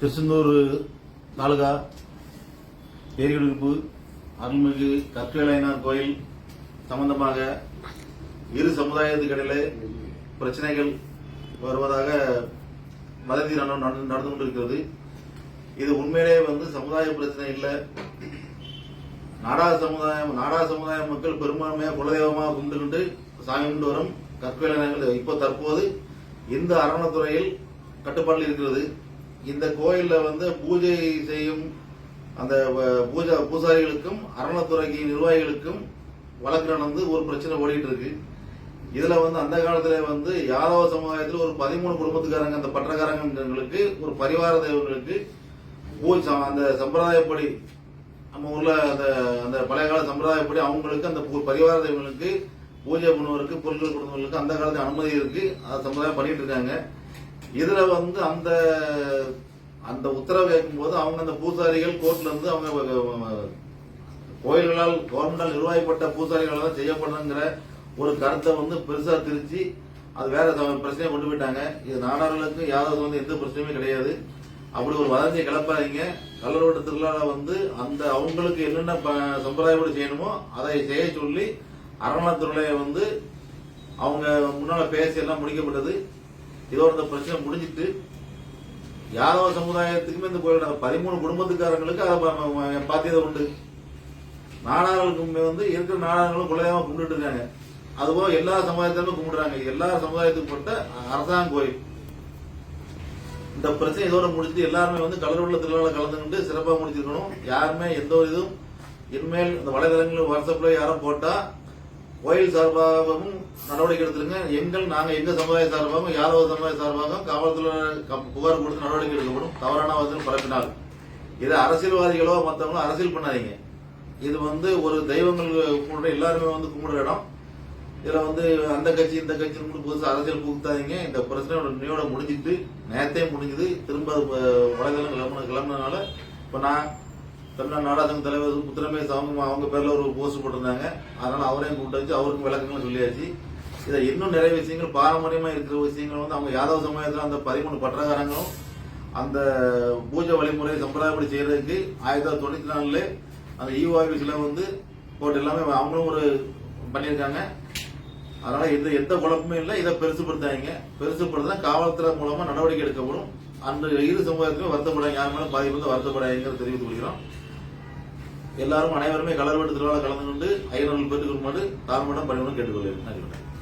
திருச்செந்தூர் தாலுகா பேரிடுப்பு அருள்மிகு கற்கலைனார் கோயில் சம்பந்தமாக இரு சமுதாயத்துக்கிடையிலே பிரச்சனைகள் வருவதாக வதந்தி நடந்து கொண்டிருக்கிறது. இது உண்மையிலேயே வந்து சமுதாய பிரச்சனை இல்லை. நாடா சமுதாயம் நாடா சமுதாய மக்கள் பெரும்பான்மையாக குலதெய்வமாக கும்பிட்டுக்கிட்டு சாமி கொண்டு வரும் கற்களையனங்கள் இப்போ தற்போது இந்த அரவணத்துறையில் கட்டுப்பாட்டில் இருக்கிறது. இந்த கோயில்ல வந்து பூஜை செய்யும் அந்த பூஜா பூசாரிகளுக்கும் அறநிலைத்துறைக்கு நிர்வாகிகளுக்கும் வழக்கு நடந்து ஒரு பிரச்சனை ஓடிட்டு இருக்கு இதுல வந்து அந்த காலத்துல வந்து யாதவ சமுதாயத்தில் ஒரு பதிமூணு குடும்பத்துக்காரங்க அந்த பற்றக்காரங்களுக்கு ஒரு பரிவார தெய்வங்களுக்கு பூஜை அந்த சம்பிரதாயப்படி நம்ம ஊர்ல அந்த அந்த பழைய கால சம்பிரதாயப்படி அவங்களுக்கு அந்த பரிவார தெய்வங்களுக்கு பூஜை பண்ணுவதற்கு பொருட்கள் கொடுத்தவங்களுக்கு அந்த காலத்து அனுமதி இருக்கு. அதை சம்பிரதாயம் பண்ணிட்டு இருக்காங்க. இதுல வந்து அந்த அந்த உத்தரவு கேட்கும்போது அவங்க அந்த பூசாரிகள் கோர்ட்ல இருந்து அவங்க கோயில்களால் கவர்மெண்டால் நிர்வாகிப்பட்ட பூசாரிகளால் தான் செய்யப்படணுங்கிற ஒரு கருத்தை வந்து பெருசா திரிச்சு அது வேற பிரச்சனையை கொண்டு போயிட்டாங்க. இது நாடார்களுக்கு யாராவது வந்து எந்த பிரச்சனையுமே கிடையாது. அப்படி ஒரு வதந்தியை கிளப்பாதீங்க. கள்ளரோட்ட திருவிழாவில் வந்து அந்த அவங்களுக்கு என்னென்ன ப- சம்பிரதாயப்படி செய்யணுமோ அதை செய்ய சொல்லி அறநிலைத்துறையை வந்து அவங்க முன்னால பேசி எல்லாம் முடிக்கப்பட்டது. இதோட இந்த பிரச்சனை முடிஞ்சிட்டு யாதவ சமுதாயத்துக்குமே இந்த கோயில் பதிமூணு குடும்பத்துக்காரங்களுக்கு அதை பாத்தியதை உண்டு. நாடார்களுக்கு வந்து இருக்கிற நாடார்களும் குலதெய்வமா கும்பிட்டு இருக்காங்க. அதுபோல எல்லா சமுதாயத்திலும் கும்பிடுறாங்க. எல்லா சமுதாயத்துக்கும் பட்ட அரசாங்க கோயில். இந்த பிரச்சனை இதோட முடிச்சுட்டு எல்லாருமே வந்து கலருள்ள திருவிழா கலந்துக்கிட்டு சிறப்பாக முடிச்சிருக்கணும். யாருமே எந்த ஒரு இதுவும் இனிமேல் இந்த வலைதளங்கள் வாட்ஸ்அப்ல யாரும் போட்டா கோயில் சார்பாகவும் நடவடிக்கை எடுத்துருங்க. எங்கள் நாங்கள் எங்கள் சமுதாய சார்பாகவும் யாதவ சமுதாய சார்பாகவும் காவல்துறை க- புகார் கொடுத்து நடவடிக்கை எடுக்கப்படும். தவறான வந்து பரப்பினார் இது அரசியல்வாதிகளோ மற்றவங்களோ அரசியல் பண்ணாதீங்க. இது வந்து ஒரு தெய்வங்கள் கும்பிடுற எல்லாருமே வந்து கும்பிடுற இடம். இதில் வந்து அந்த கட்சி இந்த கட்சி கூட புதுசாக அரசியல் புகுத்தாதீங்க. இந்த பிரச்சனையோட நினைவோட முடிஞ்சிட்டு நேரத்தே முடிஞ்சது. திரும்ப வலைதளம் கிளம்புன கிளம்புனதுனால இப்போ நான் தமிழ்நாடு நாடாளுமன்ற தலைவர் முத்துரமே அவங்க அவங்க பேர்ல ஒரு போஸ்ட் போட்டிருந்தாங்க. அதனால அவரையும் கூப்பிட்டு வச்சு அவருக்கும் விளக்கங்களும் சொல்லியாச்சு. இதை இன்னும் நிறைய விஷயங்கள் பாரம்பரியமா இருக்கிற விஷயங்கள் வந்து அவங்க யாதவ சமயத்துல அந்த பதிமூணு பட்டக்காரங்களும் அந்த பூஜை வழிமுறை சம்பிரதாயப்படி செய்யறதுக்கு ஆயிரத்தி தொள்ளாயிரத்தி தொண்ணூத்தி நாலுல அந்த ஈஓ வந்து போட்டு எல்லாமே அவங்களும் ஒரு பண்ணியிருக்காங்க. அதனால எந்த எந்த குழப்பமே இல்லை. இதை பெருசுப்படுத்தாங்க பெருசுப்படுத்தினா காவல்துறை மூலமா நடவடிக்கை எடுக்கப்படும். அந்த இரு சமூகத்துக்கும் வருத்தப்படாங்க யார் மேலும் பாதிப்பு வந்து வருத்தப்படாங்கிறத தெரிவித்துக் கொள்கிறோம். எல்லாரும் அனைவருமே கலர் வெட்டு திருவிழா கலந்து கொண்டு ஐநூறு கொள்ளுமாறு தாமடம் பணிவுடன் கேட்டுக்கொள்கிறேன். நன்றி